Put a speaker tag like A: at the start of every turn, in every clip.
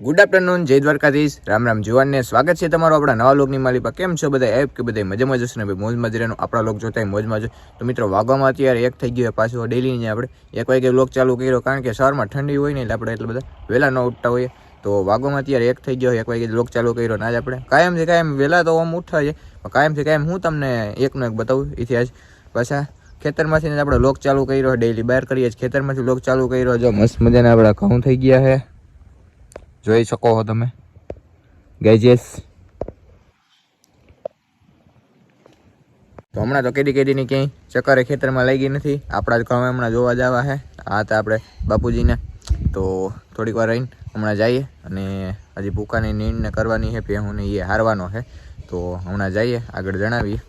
A: Good afternoon જય દ્વારકાધીશ. રામ રામ જુવાનને સ્વાગત છે તમારું આપણા નવા લોકની માલિકા કેમ છો બધા? એપ કે બધા મજામાં જશો ને? ભાઈ, મોજ મજરાનું આપણા લોક જોતા મોજમાં જો તો મિત્રો, વાગવામાં અત્યારે એક થઈ ગયો પાછું ડેલીની આપણે. એક વાગે લોક ચાલુ કર્યો કારણ કે સવારમાં ઠંડી હોય ને એટલે આપણે એટલે બધા વહેલા ન ઉઠતા હોઈએ. તો વાગવામાં અત્યારે એક થઈ ગયો એક વાગે લોક ચાલુ કર્યો ને આજ આપણે. કાયમથી કાયમ વહેલા તો આમ ઉઠવા છે. પણ કાયમથી કાયમ હું તમને એકનો એક બતાવું ઇતિહાસ. પાછા ખેતરમાંથી આપણે લોક ચાલુ કર્યો ડેલી બહાર કરીએ છીએ. ખેતરમાંથી લોક ચાલુ કર્યો જો મસ્ત મજાના આપણા ઘઉં થઈ ગયા છે. જોઈ શકો છો તમે. ગેજેસ. તો હમણાં તો કેદી કેદીની ક્યાંય ચક્કરે ખેતરમાં લાગી નથી. આપણા જ ઘઉં હમણાં જોવા જવા છે આ હતા આપણે બાપુજીને. તો થોડીક વાર રહીને હમણાં જઈએ અને હજી ભૂકાની નીંદને કરવાની છે પહેહુંને એ હારવાનો છે તો હમણાં જઈએ, આગળ જણાવીએ.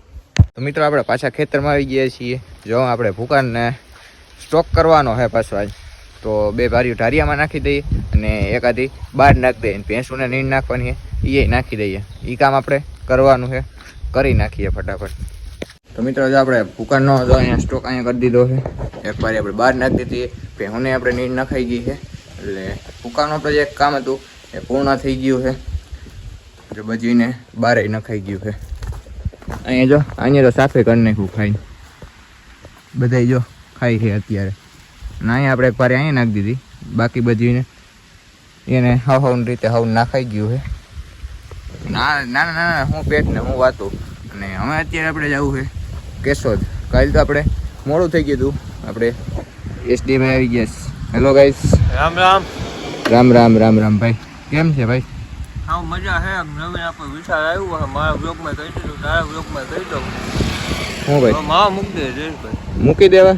A: તો મિત્રો, આપણે પાછા ખેતરમાં આવી ગયા છીએ. જો આપણે ભૂકાનને સ્ટોક કરવાનો છે પાછો આજ. તો બે ભારીઓ ઢારિયામાં નાખી દઈએ અને એકાદી બહાર નાખી દઈએ. ભેંસુને નીણ નાખવાની એ નાખી દઈએ. એ કામ આપણે કરવાનું છે. કરી નાખીએ ફટાફટ. તો મિત્રો, જો આપણે ભૂકાનનો જો અહીંયા સ્ટોક અહીંયા કરી દીધો છે. એક વારી આપણે બહાર નાખી દીધી ભેહુને આપણે નીણ નખાઈ ગઈ છે. એટલે ભૂકાનું આપણે જે કામ હતું, એ પૂર્ણ થઈ ગયું છે. જો બજીને બારે નખાઈ ગયું છે. અહીંયા જો, અહીંયા તો સાફે કરી નાખ્યું ખાઈને. બધાય જો ખાઈ છે અત્યારે. અને અહીંયા આપણે એક પારી અહીંયા નાખી દીધી. બાકી બધીને એને હવ હાવ રીતે હાવ નાખાઈ ગયું છે. ના ના ના ના હું પેટ ને હું વાતું. અને હવે અત્યારે આપણે જવું છે કેશોદ. કાલે તો આપણે મોડું થઈ ગયું હતું. આપણે એસડીમાં આવી ગયા હેલો ગાઈસ
B: રામ રામ.
A: રામ રામ રામ રામ ભાઈ. કેમ છે ભાઈ?
B: હા મજા હે નવીન આપણે વિચાર આવ્યો હા મારા બ્લોગમાં કહી દીધું તારા બ્લોગમાં કહી દઉં.
A: હું ભાઈ?
B: માવા મૂકી દે ભાઈ
A: મૂકી દેવા?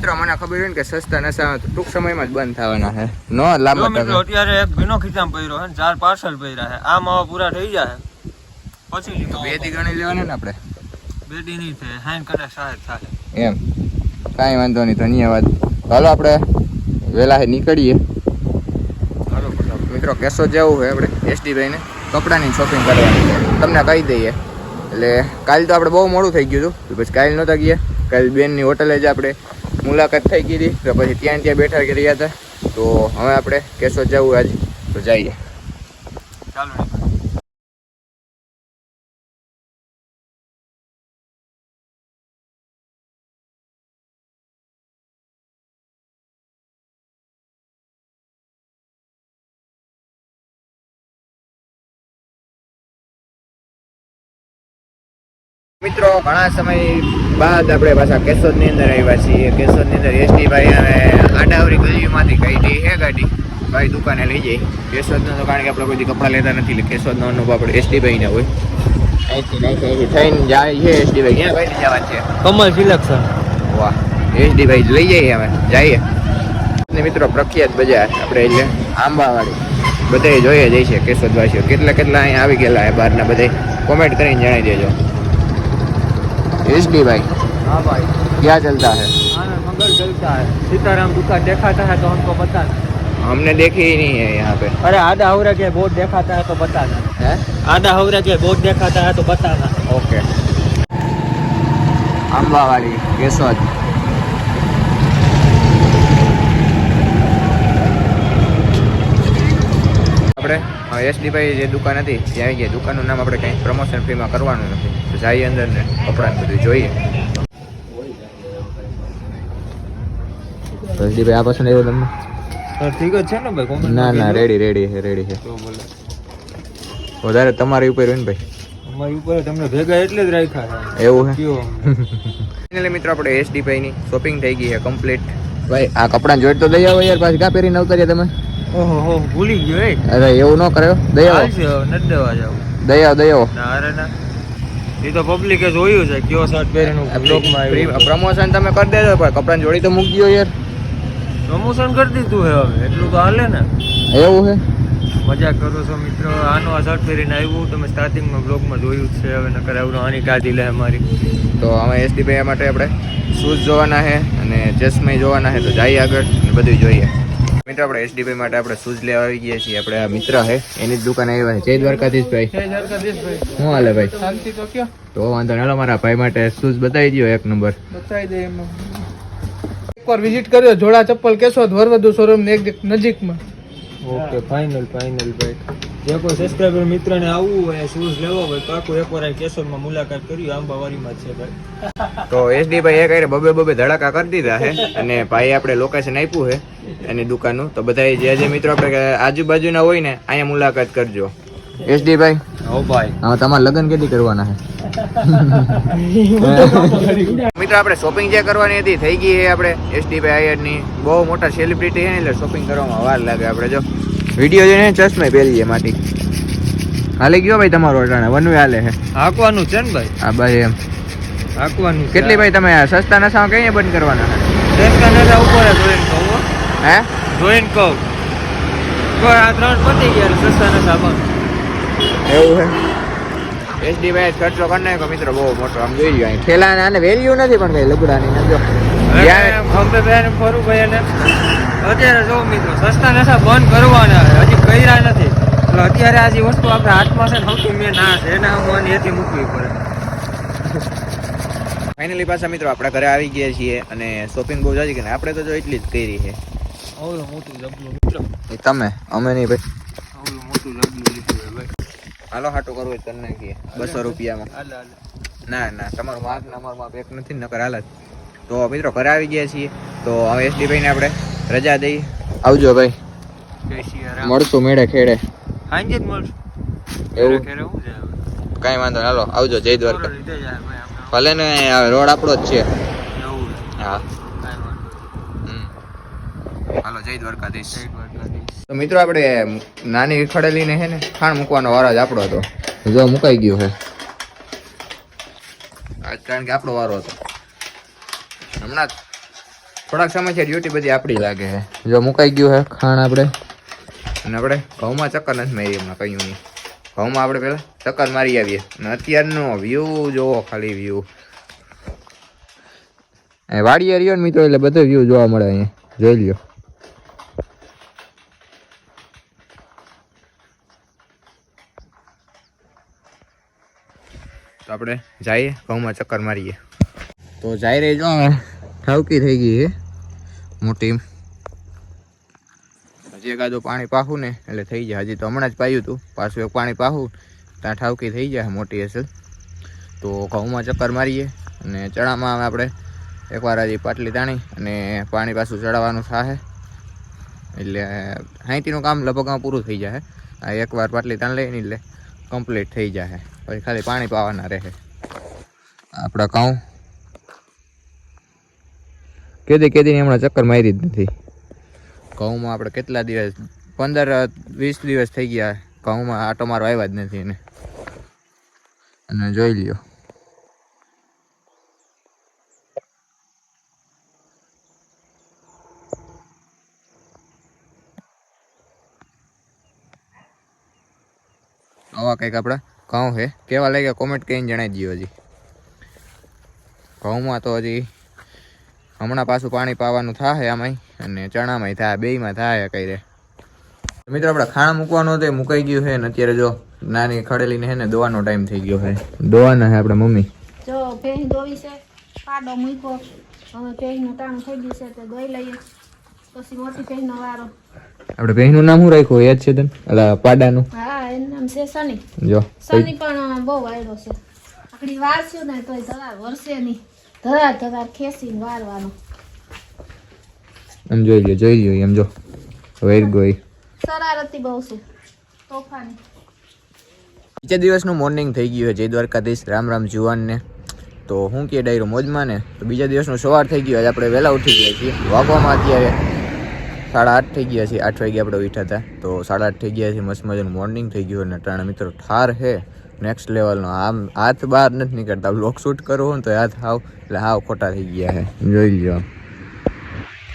A: મિત્રો મને ખબર હોય ને કે સસ્તા નશા ટૂંક સમયમાં જ બંધ થવાના છે. નો લાંબા
B: મિત્રો અત્યારે એક ભીનો ખીચામ પડ્યો છે ચાર પાર્સલ પડ્યા છે. આ માવા પૂરા થઈ જાય પછી
A: તો બે દી ગણી લેવાના ને આપણે?
B: બેટી નહીં થાય. હાઈન કરે સાહેબ થાય.
A: એમ. કાંઈ વાંધો નહીં ધન્યવાદ. હાલો આપણે વહેલા નીકળીએ.
B: હાલો
A: મિત્રો કેશો જવું હોય આપણે એસટી ભાઈને કપડાની શોપિંગ કરવાની. તમને કહી દઈએ. એટલે કાલ તો આપણે બહુ મોડું થઈ ગયું હતું. પછી કાલ નહોતા ગયા. કાલ બેનની હોટલે જ આપણે મુલાકાત થઈ ગઈ હતી તો પછી ત્યાં ત્યાં બેઠા રહ્યા હતા. તો હવે આપણે કેશોદ જવું આજે. તો જઈએ.
B: ચાલો
A: મિત્રો ઘણા સમય બાદ આપણે પાછા કેશોદની અંદર આવ્યા છીએ. કેશોદની અંદર એસટી ભાઈ હવે આડાવરી ગલીમાંથી કાઢી હે ગાડી ભાઈ દુકાને લઈ જઈ કેશોદનો તો કારણ કે આપણે કોઈ કપડાં લેતા નથી એટલે કેશોદનો અનુભવ આપણે એસટી ભાઈને હોય થઈને જાય છે એસટી ભાઈ ક્યાં ભાઈ જવાનું છે?
B: કમલ સિલેક્શન
A: વાહ એસટી ભાઈ લઈ જઈએ અમે જઈએ. ને મિત્રો પ્રખ્યાત બજાર આપણે એટલે આંબાવાળી બધે જોઈએ જઈ છે કેશોદવાસીઓ. કેટલા કેટલા અહીંયા આવી ગયેલા બહારના બધે કોમેન્ટ કરીને જણાવી દેજો. એસડી ભાઈ
B: हाँ भाई
A: क्या चलता है
B: आना मंगल चलता है सीताराम दुकान देखाता है तो हमको बताना
A: हमने देखी ही नहीं है यहाँ पे
B: अरे आधा हवरा के बोर्ड देखाता है तो बताना
A: है
B: आधा हवरा के बोर्ड देखाता है तो बताना
A: ओके आंबावाड़ी केशोद આપણે એસડી ભાઈ જે દુકાન હતી ત્યાં આવી ગયા દુકાનનું નામ આપણે કંઈ પ્રમોશન ફ્રીમાં કરવાનું નથી તો જઈએ અંદર ને કપડાં બધું જોઈએ. ભાઈ આ પસંદ આવ્યો તમને?
B: ઠીક જ છે ને ભાઈ
A: ના ના રેડી રેડી છે રેડી છે.
B: કીધું. તો બોલે.
A: વધારે તમારી ઉપર હોય ને ભાઈ?
B: અમારી ઉપર તમને ભેગા એટલે જ રાખ્યા
A: એવું છે મિત્રો આપણે એસડી ભાઈની શોપિંગ થઈ ગઈ છે કમ્પ્લીટ ભાઈ આ કપડાં જોઈ તો દઈ આવો યાર પાછી કા પહેરીને તમે.
B: ઓહો હો ભૂલી ગયો
A: અરે એવું ન કર્યો દઈ આવો. દઈ આવો દઈ આવો.
B: ના અરે ના. એ તો પબ્લિકે જોયું છે કયો શર્ટ પહેરીને બ્લોગમાં આવ્યો
A: પ્રમોશન તમે કરી દેજો પણ કપડાં જોડી તો મૂકી દો યાર.
B: પ્રમોશન કરી દીધું હે હવે એટલું તો હાલે ને.
A: એવું છે?
B: મજા કરો છો મિત્રો આનો આ શર્ટ પહેરીને આવ્યું તમે સ્ટાર્ટિંગમાં બ્લોગમાં જોયું છે હવે નકર આવડો આની કાઢી લે મારી
A: તો અમે એસડી ભાઈ માટે આપણે શૂઝ જોવાના છે અને ચશ્મા જોવાના છે તો જઈએ આગળ અને બધું જોઈએ. મિત્રો આપણે એસડી માટે આપણે શૂઝ લેવા આવી ગયા છીએ. આપણે આ મિત્ર છે એની જ દુકાન આવ્યા છે. જય દ્વારકાધીશ ભાઈ. શું હાલે ભાઈ?
B: શાંતિ તો કયો?
A: તો વાંધો નહીં. મારા ભાઈ માટે શૂઝ બતાવી દો એક નંબર
B: બતાવી દે એમાં. એકવાર વિઝિટ કર્યો જોડા ચપ્પલ કેશોદ વરવદુ શોરૂમ ને એક નજીકમાં. ઓકે ફાઇનલ ફાઇનલ ભાઈ જે કોઈ સબસ્ક્રાઇબર મિત્રને આવવું હોય શૂઝ લેવો હોય પાકું એકવાર અહીં કેશોદમાં મુલાકાત કરી આંબાવાડીમાં જ છે ભાઈ.
A: તો એસડી ભાઈ એ કઈ બબે બબે ધડાકા કરી દીધા છે અને ભાઈ આપણે લોકેશન આપ્યું છે એની દુકાનનું. તો બધા જે જે મિત્રો આપણે આજુબાજુના હોય ને અહીંયા મુલાકાત કરજો. એસડી ભાઈ?
B: હો ભાઈ.
A: હા તમારા લગ્ન કેદી કરવાના છે? મિત્રો આપણે શોપિંગ જે કરવાની હતી થઈ ગઈ છે આપણે. એસડી ભાઈ આયરની બહુ મોટા સેલિબ્રિટી છે એટલે શોપિંગ કરવામાં વાર લાગે આપણે જો. વીડિયો જોઈને ચશ્મે પહેરી છે માટી. હાલે ગયો ભાઈ તમારો અટાણે? વનવે હાલે છે.
B: હાંકવાનું છે ને ભાઈ?
A: આ ભાઈ એમ.
B: હાંકવાનું
A: કેટલી ભાઈ તમે સસ્તા નશા કઈ બંધ કરવાના
B: સસ્તા નશા ઉપર જોઈન કહું હે. જોઈન કહું. કોઈ આ ત્રણ પતી ગયા સસ્તા નશા બંધ
A: એવું છે? એસડી ભાઈ ખર્ચો કરી નાખ્યો મિત્રો બહુ મોટો. આમ જોઈ ગયો અહીં. ઠેલા આને વેલ્યુ નથી પણ કઈ લગડાની ને જો જ્યારે
B: બેન ફરું ભાઈ અને અત્યારે જો મિત્રો સસ્તા નશા બંધ કરવાના હજી કર્યા નથી. એટલે અત્યારે આ જે વસ્તુ આપણે હાથમાં છે ને સૌથી મેં ના છે. એના હું એથી મૂકવી પડે.
A: ફાઇનલી પાછા મિત્રો આપણા ઘરે આવી ગયા છીએ અને શોપિંગ બહુ જાજી કે આપણે તો જો એટલી જ કરી છે.
B: આવડું મોટું જબલું મિત્રો
A: તમે અમે નહીં ભાઈ.
B: મોટું
A: હાલો હાટું કરવો હોય કરી નાખીએ બસો રૂપિયામાં.
B: હાલે હાલે.
A: ના ના તમારું માર્ક ને અમારું માપ એક નથી નકર હાલત તો મિત્રો ઘરે આવી ગયા છીએ. તો હવે એસડી ભાઈને આપણે રજા દઈ. આવજો ભાઈ. મળશું મેળે ખેડે.
B: હાંજે જ મળશું.
A: એવું? કાંઈ વાંધો હાલો આવજો જય દ્વારકા. ભલે ને રોડ આપણો જ છે. હા. હાલો જય દ્વારકાધીશ.
B: જય દ્વારકાધીશ.
A: તો મિત્રો આપણે નાની ખડેલીને છે ને ખાણ મૂકવાનો વારો જ આપણો હતો. જો મુકાઈ ગયો છે આજ કારણ કે આપણો વારો હતો. હમણાં થોડાક સમયથી ડ્યુટી બધી આપણી લાગે છે જો મુકાઈ ગયું છે ખાણ આપણે. અને આપણે ઘઉંમાં ચક્કર નથી મારી હમણાં કહ્યું નહીં. ઘઉંમાં આપણે પહેલાં ચક્કર મારી આવીએ. અને અત્યારનો વ્યૂ જોવો, ખાલી વ્યૂ વાડીએ રહ્યો ને મિત્રો એટલે બધો વ્યૂ જોવા મળે અહીંયા. જોઈ લ્યો. આપણે જઈએ, ઘઉંમાં ચક્કર મારીએ. તો જઈ રહી જો ઠાવકી થઈ ગઈ છે, મોટી હજી એકાદું પાણી પાહું ને, એટલે થઈ જાય. હજી તો હમણાં જ પાયું હતું પાછું એક પાણી પાહું, ત્યાં ઠાવકી થઈ જાય મોટી હશે તો ઘઉંમાં ચક્કર મારીએ અને ચણામાં આપણે એકવાર હજી પાટલી તાણી અને પાણી પાછું ચડાવવાનું થાય એટલે હાંતીનું કામ લગભગ પૂરું થઈ જાય આ એકવાર પાટલી તાણ લઈને એટલે કમ્પ્લીટ થઈ જાય પછી ખાલી પાણી પાવાના રહે. આપણા ઘઉં. કેદી કેદી હમણાં ચક્કર મારી જ નથી. ઘઉંમાં આપણે કેટલા દિવસ, પંદર, વીસ દિવસ થઈ ગયા. ઘઉંમાં આટો મારો આવ્યા જ નથી એને. અને જોઈ લ્યો. આવા કંઈક આપણા? ઘઉં છે કેવા લાગ્યા કોમેન્ટ કરીને જણાવી દો હજી. ઘઉંમાં તો હજી હમણાં પાછું પાણી પાવાનું થાય આમાંય, અને ચણામાંય થાય બેયમાં થાય કઈ રે. મિત્રો, આપણે ખાણ મૂકવાનું હતું, એ મુકાઈ ગયું છે ને અત્યારે જો નાની ખડેલીને છે ને દોવાનો ટાઈમ થઈ ગયો છે. દોવાના છે આપણા મમ્મી.
C: જો ભેંસ દોવી છે, પાડો મૂક્યો. હવે ભેંસનું ટાણું થઈ ગયું છે, તો દોઈ લઈએ. પછી મોટી ભેંસનો વારો.
A: આપણે બહેનનું નામ શું રાખ્યું? યાદ છે તને? એટલે પાડાનું.
C: હા એનું નામ છે સની.
A: જો.
C: સની પણ બહુ વાયડો છે. આપણી વાર છે ને તોય ધરા વરસે નહીં. ધરા ધરા ખેસી વારવાનો.
A: એમ જોઈ લ્યો જોઈ લ્યો એમ જો. વેર ગોઈ.
C: સરારતી બહુ છે. તોફાની.
A: બીજા દિવસનું મોર્નિંગ થઈ ગયું છે જય દ્વારકાધીશ રામ રામ જુવાનને. તો હું કે ડાયરો મોજમાં ને? તો બીજા દિવસનું સવાર થઈ ગયું આજે આપણે વહેલા ઉઠી ગયા છીએ. વાગવામાં અત્યારે સાડા આઠ થઈ ગયા છે. આઠ વાગે આપણે ઉઠ્યા હતા. તો સાડા આઠ થઈ ગયા છે. મસ્ત મજાનું મોર્નિંગ થઈ ગયું અને ત્રણ મિત્રો ઠાર છે. નેક્સ્ટ લેવલનો આમ હાથ બહાર નથી નીકળતા. બ્લોક શૂટ કરવો ને તો હાથ હાવ. એટલે હાવ ખોટા થઈ ગયા છે. જોઈ લો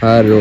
A: હા જો